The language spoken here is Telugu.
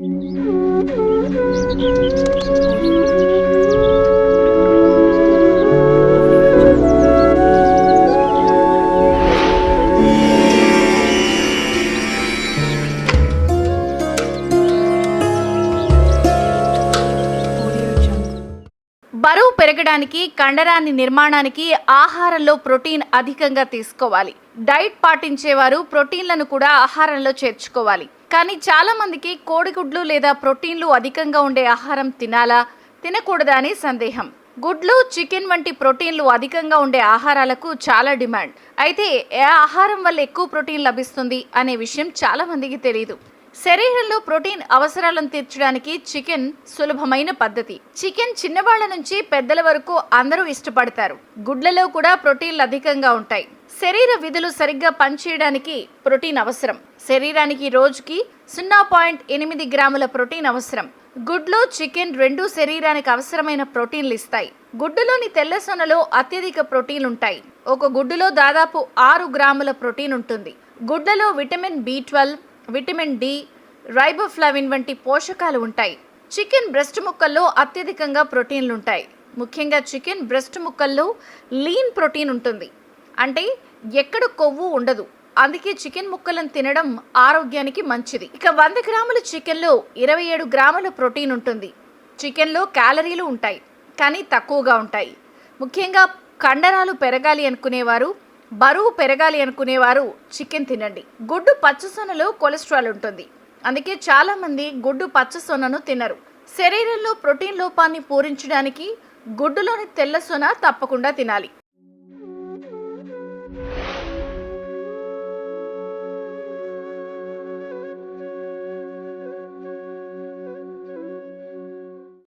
うん。బరువు పెరగడానికి కండరాన్ని నిర్మాణానికి ఆహారంలో ప్రోటీన్ అధికంగా తీసుకోవాలి. డైట్ పాటించేవారు ప్రోటీన్లను కూడా ఆహారంలో చేర్చుకోవాలి. కానీ చాలామందికి కోడిగుడ్లు లేదా ప్రోటీన్లు అధికంగా ఉండే ఆహారం తినాలా? తినకూడదా అని సందేహం. గుడ్లు చికెన్ వంటి ప్రోటీన్లు అధికంగా ఉండే ఆహారాలకు చాలా డిమాండ్. అయితే ఏ ఆహారం వల్ల ఎక్కువ ప్రోటీన్ లభిస్తుంది అనే విషయం చాలామందికి తెలియదు శరీరంలో ప్రోటీన్ అవసరాలను తీర్చడానికి చికెన్ సులభమైన పద్ధతి. చికెన్ చిన్నవాళ్ళ నుంచి పెద్దల వరకు అందరూ ఇష్టపడతారు. గుడ్లలో కూడా ప్రోటీన్లు అధికంగా ఉంటాయి. శరీర విధులు సరిగ్గా పనిచేయడానికి ప్రోటీన్ అవసరం. శరీరానికి రోజుకి సున్నా పాయింట్ ఎనిమిది గ్రాముల ప్రోటీన్ అవసరం. గుడ్లు చికెన్ రెండు శరీరానికి అవసరమైన ప్రోటీన్లు ఇస్తాయి. గుడ్డులోని తెల్ల సొనలో అత్యధిక ప్రోటీన్లు ఉంటాయి. ఒక గుడ్డులో దాదాపు ఆరు గ్రాముల ప్రోటీన్ ఉంటుంది. గుడ్లలో vitamin B twelve vitamin D riboflavin వంటి పోషకాలు ఉంటాయి. చికెన్ బ్రెస్ట్ ముక్కల్లో అత్యధికంగా ప్రోటీన్లు ఉంటాయి ముఖ్యంగా చికెన్ బ్రెస్ట్ ముక్కల్లో లీన్ ప్రోటీన్ ఉంటుంది. అంటే ఎక్కడ కొవ్వు ఉండదు. అందుకే చికెన్ ముక్కలను తినడం ఆరోగ్యానికి మంచిది. ఇక వంద గ్రాముల చికెన్లో ఇరవై ఏడు గ్రాముల ప్రోటీన్ ఉంటుంది. చికెన్లో క్యాలరీలు ఉంటాయి. కానీ తక్కువగా ఉంటాయి. ముఖ్యంగా కండరాలు పెరగాలి అనుకునేవారు బరువు పెరగాలి అనుకునేవారు చికెన్ తినండి. గుడ్డు పచ్చసొనలో కొలెస్ట్రాల్ ఉంటుంది. అందుకే చాలామంది గుడ్డు పచ్చసొనను తినరు. శరీరంలో ప్రోటీన్ లోపాన్ని పూరించడానికి గుడ్డులోని తెల్ల సొన తప్పకుండా తినాలి.